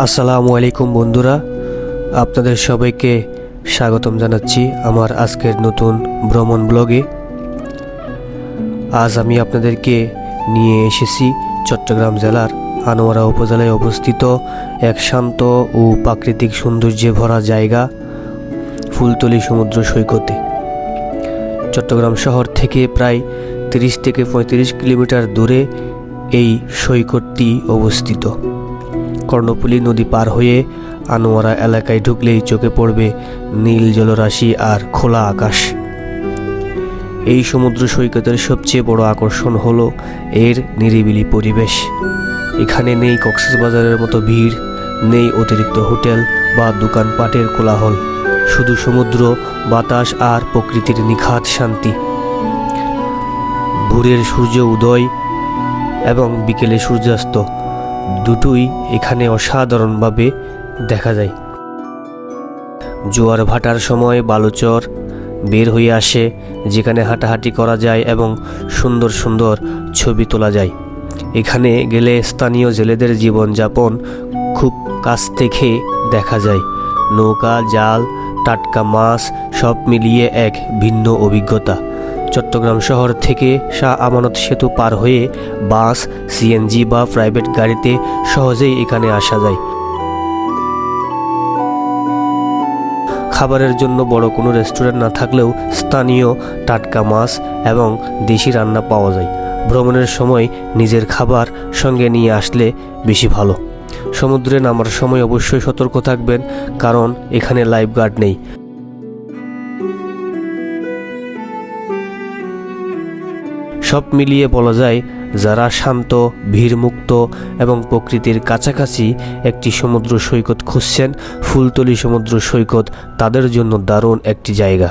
আসসালামু আলাইকুম বন্ধুরা, আপনাদের সবাইকে স্বাগতম জানাচ্ছি আমার আজকের নতুন ভ্রমণ ব্লগে। আজ আমি আপনাদেরকে নিয়ে এসেছি চট্টগ্রাম জেলার আনোয়ারা উপজেলায় অবস্থিত এক শান্ত ও প্রাকৃতিক সৌন্দর্যে ভরা জায়গা ফুলতলি সমুদ্র সৈকতে। চট্টগ্রাম শহর থেকে প্রায় তিরিশ থেকে পঁয়ত্রিশ কিলোমিটার দূরে এই সৈকতটি অবস্থিত। কর্ণফুলী নদী পার হয়ে আনোয়ারা এলাকায় ঢুকলেই চোখে পড়বে নীল জলরাশি আর খোলা আকাশ। এই সমুদ্র সৈকতের সবচেয়ে বড় আকর্ষণ হলো এর নিরিবিলি পরিবেশ। এখানে নেই কক্সবাজারের মতো ভিড়, নেই অতিরিক্ত হোটেল বা দোকানপাটের কোলাহল, শুধু সমুদ্র, বাতাস আর প্রকৃতির নিখাত শান্তি। ভোরের সূর্য উদয় এবং বিকেলে সূর্যাস্ত। দুটোই এখানে অসাধারণভাবে দেখা যায়। জোয়ার ভাটার সময় বালুচর বের হয়ে আসে, যেখানে হাঁটাহাঁটি করা যায় এবং সুন্দর সুন্দর ছবি তোলা যায়। এখানে গেলে স্থানীয় জেলেদের জীবনযাপন খুব কাছ থেকে দেখা যায়। নৌকা, জাল টাটকা মাছ সব মিলিয়ে এক ভিন্ন অভিজ্ঞতা। চট্টগ্রাম শহর থেকে শাহ আমানত সেতু পার হয়ে বাস, সিএনজি বা প্রাইভেট গাড়িতে সহজেই এখানে আসা যায়। খাবারের জন্য বড় কোনো রেস্টুরেন্ট না থাকলেও স্থানীয় টাটকা মাছ এবং দেশি রান্না পাওয়া যায়। ভ্রমণের সময় নিজের খাবার সঙ্গে নিয়ে আসলে বেশি ভালো। সমুদ্রে নামার সময় অবশ্যই সতর্ক থাকবেন, কারণ এখানে লাইফ গার্ড নেই। সব মিলিয়ে বলা যায়, যারা শান্ত, ভিড়মুক্ত এবং প্রকৃতির কাছাকাছি একটি সমুদ্র সৈকত খুঁজছেন, ফুলতলি সমুদ্র সৈকত তাদের জন্য দারুণ একটি জায়গা।